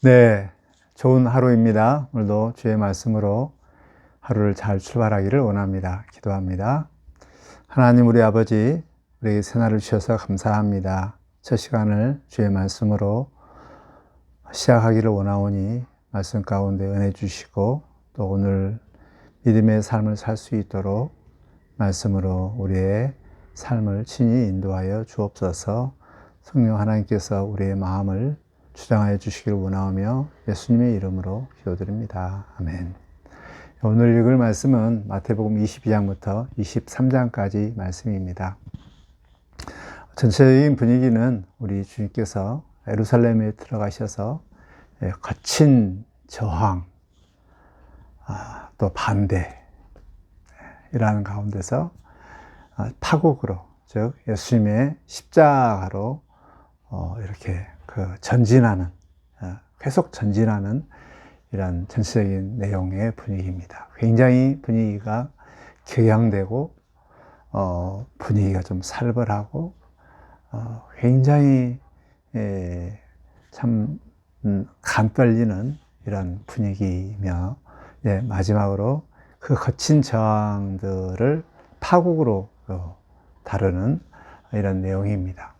네, 좋은 하루입니다. 오늘도 주의 말씀으로 하루를 잘 출발하기를 원합니다. 기도합니다. 하나님 우리 아버지, 우리에게 새날을 주셔서 감사합니다. 첫 시간을 주의 말씀으로 시작하기를 원하오니 말씀 가운데 은혜 주시고 또 오늘 믿음의 삶을 살 수 있도록 말씀으로 우리의 삶을 친히 인도하여 주옵소서 성령 하나님께서 우리의 마음을 주장하여 주시기를 원하오며 예수님의 이름으로 기도드립니다. 아멘. 오늘 읽을 말씀은 마태복음 22장부터 23장까지 말씀입니다. 전체적인 분위기는 우리 주님께서 에루살렘에 들어가셔서 예, 거친 저항, 아, 또 반대, 이라는 가운데서 아, 파국으로, 즉, 예수님의 십자가로 어, 이렇게 그 전진하는, 어, 계속 전진하는 이런 전체적인 내용의 분위기입니다. 굉장히 분위기가 격양되고, 어, 분위기가 좀 살벌하고, 어, 굉장히, 에, 참, 음, 간 떨리는 이런 분위기이며, 예, 마지막으로 그 거친 저항들을 파국으로 어, 다루는 이런 내용입니다.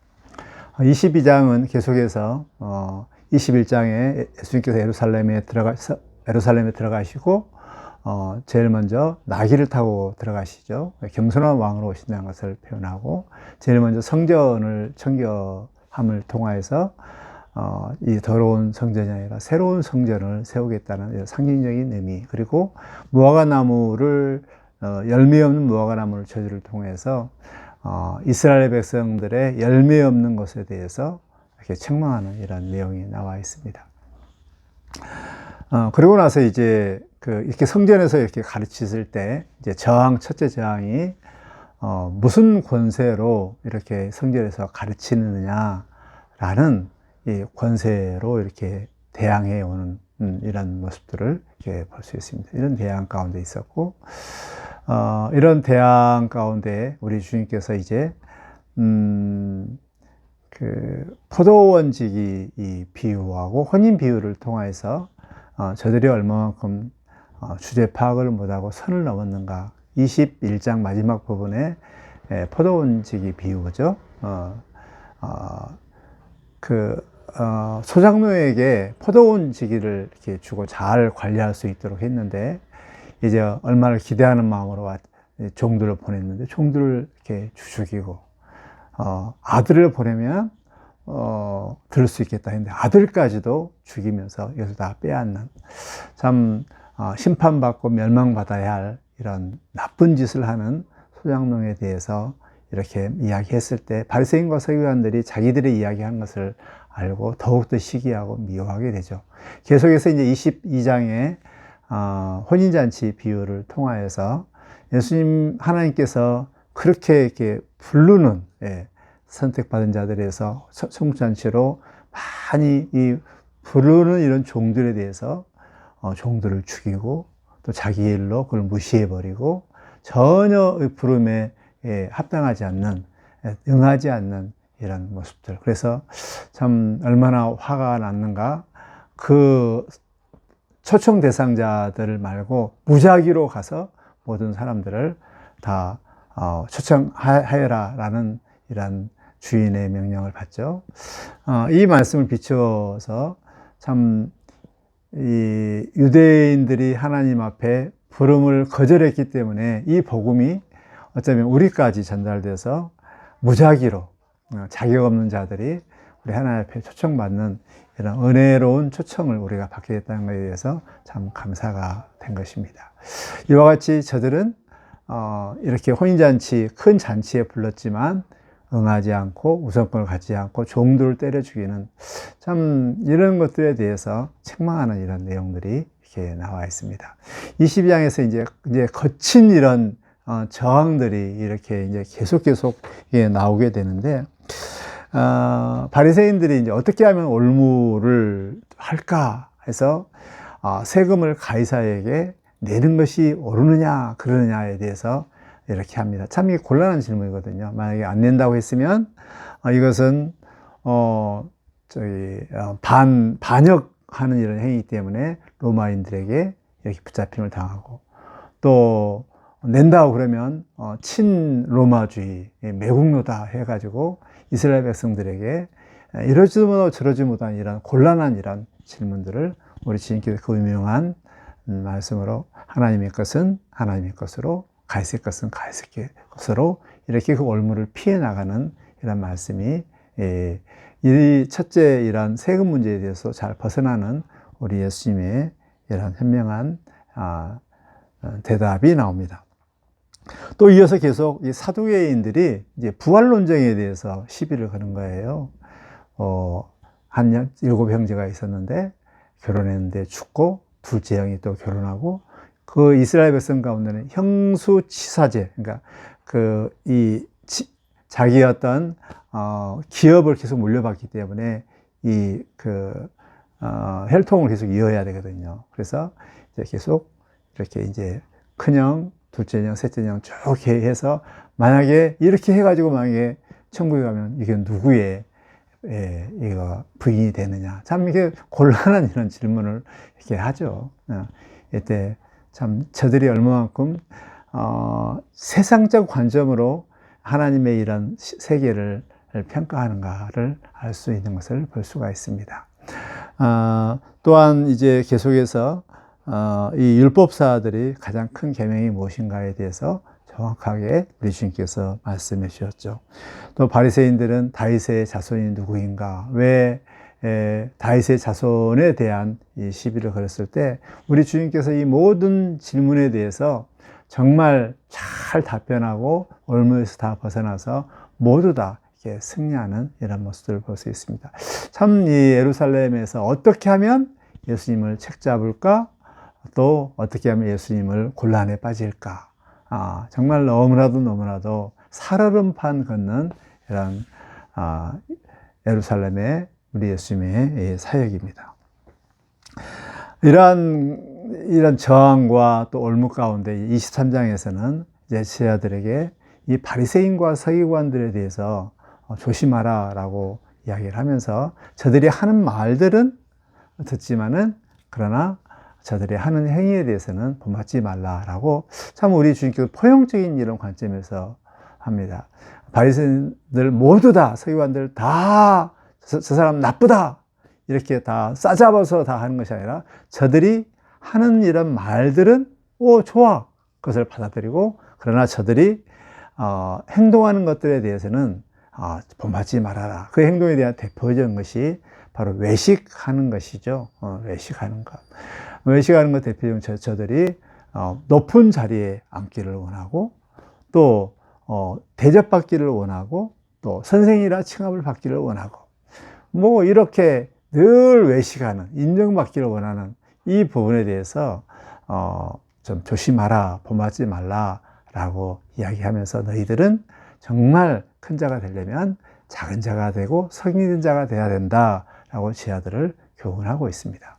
22장은 계속해서 어, 21장에 예수님께서 예루살렘에 들어가 예루살렘에 들어가시고 어, 제일 먼저 나귀를 타고 들어가시죠. 겸손한 왕으로 오신다는 것을 표현하고 제일 먼저 성전을 청교함을 통하여서 어, 이 더러운 성전이 아니라 새로운 성전을 세우겠다는 상징적인 의미 그리고 무화과 나무를 어, 열매 없는 무화과 나무를 저주를 통해서 어, 이스라엘 백성들의 열매 없는 것에 대해서 이렇게 책망하는 이런 내용이 나와 있습니다. 어, 그리고 나서 이제 그 이렇게 성전에서 이렇게 가르치실 때 이제 저항 첫째 저항이 어, 무슨 권세로 이렇게 성전에서 가르치느냐라는 이 권세로 이렇게 대항해 오는 음, 이런 모습들을 이렇게 볼 수 있습니다. 이런 대항 가운데 있었고, 어, 이런 대항 가운데 우리 주님께서 이제, 음, 그, 포도원지기 이 비유하고 혼인 비유를 통해서, 어, 저들이 얼마만큼 어, 주제 파악을 못하고 선을 넘었는가. 21장 마지막 부분에 에, 포도원지기 비유죠. 어, 어, 그, 어, 소장노에게 포도원 지기를 이렇게 주고 잘 관리할 수 있도록 했는데, 이제 얼마를 기대하는 마음으로 종들을 보냈는데, 종들을 이렇게 죽이고, 어, 아들을 보내면, 어, 들을 수 있겠다 했는데, 아들까지도 죽이면서 이것을 다 빼앗는, 참, 어, 심판받고 멸망받아야 할 이런 나쁜 짓을 하는 소장농에 대해서 이렇게 이야기했을 때 바리새인과 서기관들이 자기들의 이야기한 것을 알고 더욱더 시기하고 미워하게 되죠. 계속해서 이제 22장에 어, 혼인잔치 비유를 통하여서 예수님 하나님께서 그렇게 이렇게 부르는 예, 선택받은 자들에서 성잔치로 많이 이 부르는 이런 종들에 대해서 어, 종들을 죽이고 또 자기 일로 그걸 무시해 버리고 전혀 부름에 예, 합당하지 않는, 예, 응하지 않는 이런 모습들. 그래서 참 얼마나 화가 났는가. 그 초청 대상자들 말고 무작위로 가서 모든 사람들을 다 어, 초청하여라라는 이런 주인의 명령을 받죠. 어, 이 말씀을 비추어서 참 이 유대인들이 하나님 앞에 부름을 거절했기 때문에 이 복음이 어쩌면 우리까지 전달돼서 무작위로 어, 자격 없는 자들이 우리 하나님 앞에 초청받는 이런 은혜로운 초청을 우리가 받게 됐다는 것에 대해서 참 감사가 된 것입니다. 이와 같이 저들은 어, 이렇게 혼인잔치, 큰 잔치에 불렀지만 응하지 않고 우선권을 갖지 않고 종들을 때려 죽이는 참 이런 것들에 대해서 책망하는 이런 내용들이 이렇게 나와 있습니다. 22장에서 이제, 이제 거친 이런 어, 저항들이 이렇게 이제 계속 계속 나오게 되는데, 어, 바리새인들이 이제 어떻게 하면 올무를 할까 해서 어, 세금을 가이사에게 내는 것이 옳으느냐 그러느냐에 대해서 이렇게 합니다. 참 이게 곤란한 질문이거든요. 만약에 안 낸다고 했으면 어, 이것은 어 저기 어, 반 반역 하는 이런 행위 때문에 로마인들에게 이렇게 붙잡힘을 당하고 또 낸다고 그러면 어, 친 로마주의 예, 매국노다 해가지고 이스라엘 백성들에게 이러지도 못하고 저러지 못한 이런 곤란한 이런 질문들을 우리 주님께서 그 유명한 음, 말씀으로 하나님의 것은 하나님의 것으로 가이스의 것은 가이스의 것으로 이렇게 그 올무를 피해 나가는 이런 말씀이 예, 이 첫째 이런 세금 문제에 대해서 잘 벗어나는 우리 예수님의 이런 현명한 아, 어, 대답이 나옵니다. 또 이어서 계속 이 사두개인들이 이제 부활 논쟁에 대해서 시비를 거는 거예요. 어, 한 일곱 형제가 있었는데 결혼했는데 죽고 둘째 형이 또 결혼하고 그 이스라엘 백성 가운데는 형수치사제, 그러니까 그 이 자기 어떤 어, 기업을 계속 물려받기 때문에 이그 어, 혈통을 계속 이어야 되거든요. 그래서 이제 계속 이렇게 이제 큰형, 둘째 형, 셋째 형쭉 해서 만약에 이렇게 해가지고 만약에 천국에 가면 이게 누구의 예, 이거 부인이 되느냐. 참 이게 곤란한 이런 질문을 이렇게 하죠. 어, 이때 참 저들이 얼마만큼 어, 세상적 관점으로 하나님의 이런 세계를 평가하는가를 알 수 있는 것을 볼 수가 있습니다. 어, 또한 이제 계속해서 어, 이 율법사들이 가장 큰 계명이 무엇인가에 대해서 정확하게 우리 주님께서 말씀해 주셨죠. 또 바리새인들은 다윗의 자손이 누구인가? 왜 에, 다윗의 자손에 대한 이 시비를 걸었을 때 우리 주님께서 이 모든 질문에 대해서 정말 잘 답변하고 올무에서 다 벗어나서 모두 다 이렇게 승리하는 이런 모습들을 볼 수 있습니다. 참 이 예루살렘에서 어떻게 하면 예수님을 책잡을까? 또 어떻게 하면 예수님을 곤란에 빠질까? 아, 정말 너무나도 너무나도 살얼음판 걷는 이런 아, 예루살렘의 우리 예수님의 사역입니다. 이런 이런 저항과 또 올무 가운데 23장에서는 이제 제자들에게 이 바리새인과 서기관들에 대해서 어, 조심하라라고 이야기를 하면서 저들이 하는 말들은 듣지만은 그러나 저들이 하는 행위에 대해서는 본받지 말라라고 참 우리 주님께서 포용적인 이런 관점에서 합니다. 바리새인들 모두 다 서기관들 다 저, 저 사람 나쁘다 이렇게 다 싸잡아서 다 하는 것이 아니라 저들이 하는 이런 말들은 오 좋아 그것을 받아들이고 그러나 저들이 어, 행동하는 것들에 대해서는 어, 본받지 말아라. 그 행동에 대한 대표적인 것이 바로 외식하는 것이죠. 어, 외식하는 것. 외식하는 것 대표적인 저, 저들이 어, 높은 자리에 앉기를 원하고 또 어, 대접받기를 원하고 또 선생이라 칭함을 받기를 원하고 뭐 이렇게 늘 외식하는 인정받기를 원하는 이 부분에 대해서 어, 좀 조심하라, 본받지 말라라고 이야기하면서 너희들은 정말 큰 자가 되려면 작은 자가 되고 성인 자가 돼야 된다라고 제자들을 교훈하고 있습니다.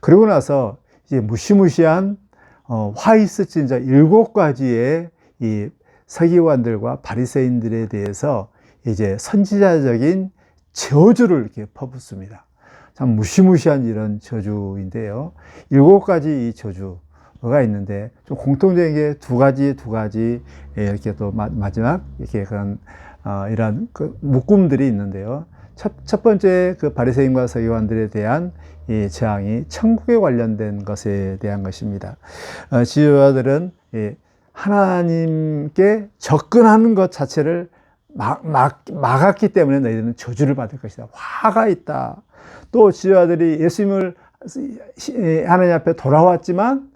그리고 나서 이제 무시무시한 어, 화이스 진 자 일곱 가지의 이 서기관들과 바리새인들에 대해서 이제 선지자적인 저주를 이렇게 퍼붓습니다. 참 무시무시한 이런 저주인데요. 일곱 가지 이 저주가 있는데 좀 공통적인 게 두 가지, 두 가지 예, 이렇게 또 마지막 이렇게 그런 어, 이런 그 묶음들이 있는데요. 첫, 첫 번째 그 바리새인과 서기관들에 대한 이 재앙이 천국에 관련된 것에 대한 것입니다. 어, 지도자들은 예, 하나님께 접근하는 것 자체를 막, 막, 막았기 때문에 너희들은 저주를 받을 것이다. 화가 있다. 또 지도자들이 예수님을 하나님 앞에 돌아왔지만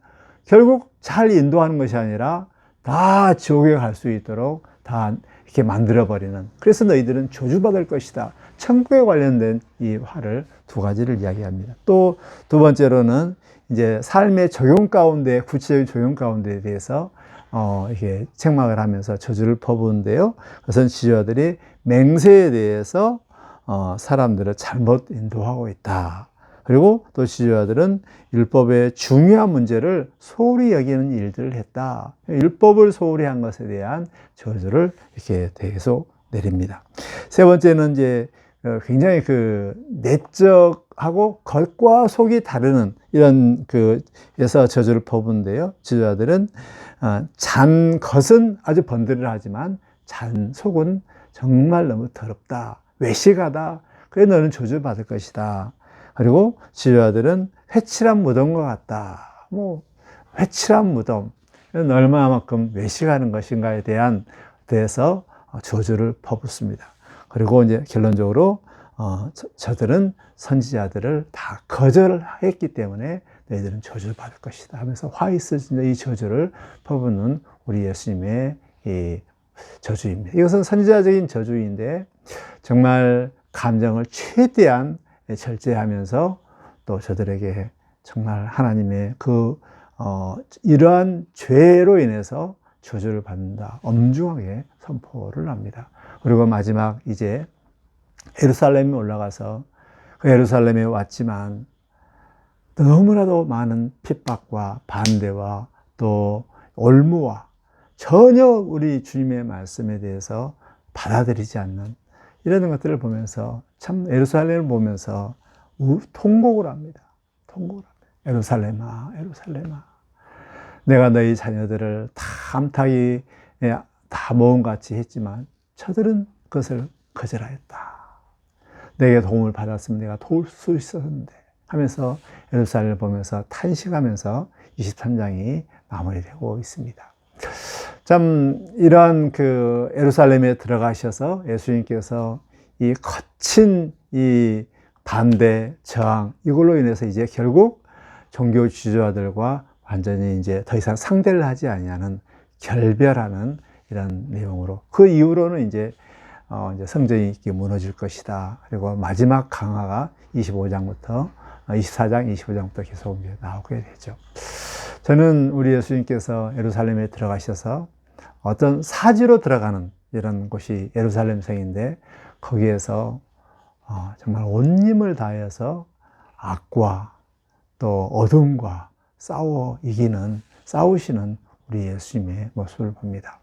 결국 잘 인도하는 것이 아니라 다 지옥에 갈 수 있도록 다 이렇게 만들어버리는 그래서 너희들은 저주받을 것이다. 천국에 관련된 이 화를 두 가지를 이야기합니다. 또 두 번째로는 이제 삶의 적용 가운데 구체적인 적용 가운데에 대해서 어, 이게 책망을 하면서 저주를 퍼부는데요. 그것은 지도자들이 맹세에 대해서 어, 사람들을 잘못 인도하고 있다. 그리고 또 지도자들은 율법의 중요한 문제를 소홀히 여기는 일들을 했다. 율법을 소홀히 한 것에 대한 저주를 이렇게 계속 내립니다. 세 번째는 이제 어, 굉장히 그 내적하고 겉과 속이 다르는 이런 그에서 저주를 퍼부는데요. 지도자들은 어, 잔 겉은 아주 번들하지만 잔 속은 정말 너무 더럽다, 외식하다. 그래 너는 저주 받을 것이다. 그리고 지도자들은 회칠한 무덤과 같다. 뭐 회칠한 무덤, 얼마만큼 외식하는 것인가에 대한 대해서 저주를 퍼붓습니다. 그리고 이제 결론적으로 어, 저, 들은 선지자들을 다 거절했기 때문에 너희들은 저주를 받을 것이다 하면서 화 있어진 이 저주를 퍼붓는 우리 예수님의 이 저주입니다. 이것은 선지자적인 저주인데 정말 감정을 최대한 절제하면서 또 저들에게 정말 하나님의 그 어, 이러한 죄로 인해서 저주를 받는다. 엄중하게 선포를 합니다. 그리고 마지막 이제 예루살렘에 올라가서 그 예루살렘에 왔지만 너무나도 많은 핍박과 반대와 또 올무와 전혀 우리 주님의 말씀에 대해서 받아들이지 않는 이런 것들을 보면서 참 예루살렘을 보면서 통곡을 합니다. 통곡을 합니다. 예루살렘아, 예루살렘아. 내가 너희 자녀들을 다 암탉이 다 모험같이 했지만 저들은 그것을 거절하였다. 내게 도움을 받았으면 내가 도울 수 있었는데 하면서 예루살렘을 보면서 탄식하면서 23장이 마무리되고 있습니다. 참 이러한 그 예루살렘에 들어가셔서 예수님께서 이 거친 이 반대 저항 이걸로 인해서 이제 결국 종교 지도자들과 완전히 이제 더 이상 상대를 하지 아니하는 결별하는 이런 내용으로 그 이후로는 이제 어 이제 성전이 이렇게 무너질 것이다. 그리고 마지막 강화가 25장부터 24장, 25장부터 계속 나오게 되죠. 저는 우리 예수님께서 예루살렘에 들어가셔서 어떤 사지로 들어가는 이런 곳이 예루살렘 성인데 거기에서 어 정말 온 힘을 다해서 악과 또 어둠과 싸워 이기는 싸우시는 우리 예수님의 모습을 봅니다.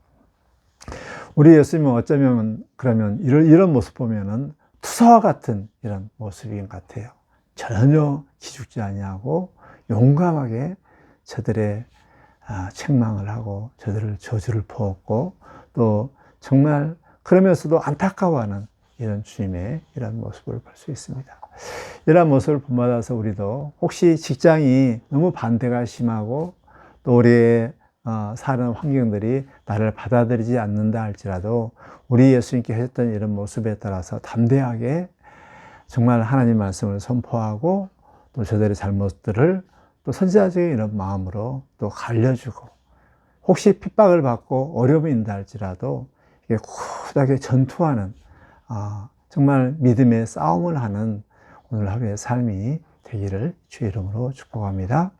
우리 예수님은 어쩌면 그러면 이런, 이런 모습 보면은 투사와 같은 이런 모습인 것 같아요. 전혀 기죽지 아니하고 용감하게 저들의 아, 책망을 하고 저들을 저주를 퍼었고 또 정말 그러면서도 안타까워하는 이런 주님의 이런 모습을 볼 수 있습니다. 이런 모습을 본받아서 우리도 혹시 직장이 너무 반대가 심하고 또 우리의 어, 사는 환경들이 나를 받아들이지 않는다 할지라도 우리 예수님께 했던 이런 모습에 따라서 담대하게 정말 하나님 말씀을 선포하고 또 저들의 잘못들을 또 선지자적인 이런 마음으로 또 갈려주고 혹시 핍박을 받고 어려움이 있다 할지라도 이게 굳하게 전투하는 어, 정말 믿음의 싸움을 하는 오늘 하루의 삶이 되기를 주의 이름으로 축복합니다.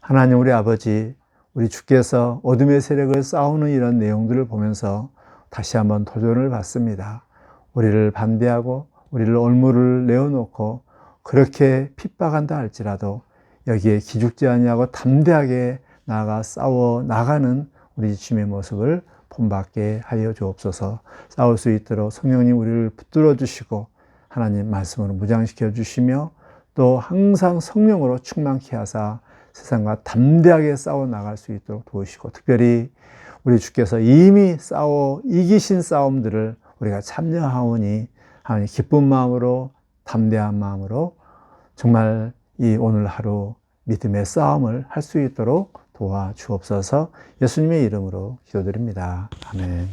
하나님 우리 아버지 우리 주께서 어둠의 세력을 싸우는 이런 내용들을 보면서 다시 한번 도전을 받습니다. 우리를 반대하고 우리를 올무를 내어놓고 그렇게 핍박한다 할지라도 여기에 기죽지 아니하고 담대하게 나아가 싸워 나가는 우리 주님의 모습을 본받게 하여 주옵소서. 싸울 수 있도록 성령님 우리를 붙들어 주시고 하나님 말씀으로 무장시켜 주시며 또 항상 성령으로 충만케 하사 세상과 담대하게 싸워 나갈 수 있도록 도우시고 특별히 우리 주께서 이미 싸워 이기신 싸움들을 우리가 참여하오니 하나님 기쁜 마음으로 담대한 마음으로 정말 이 오늘 하루 믿음의 싸움을 할 수 있도록 도와 주옵소서 예수님의 이름으로 기도드립니다. 아멘.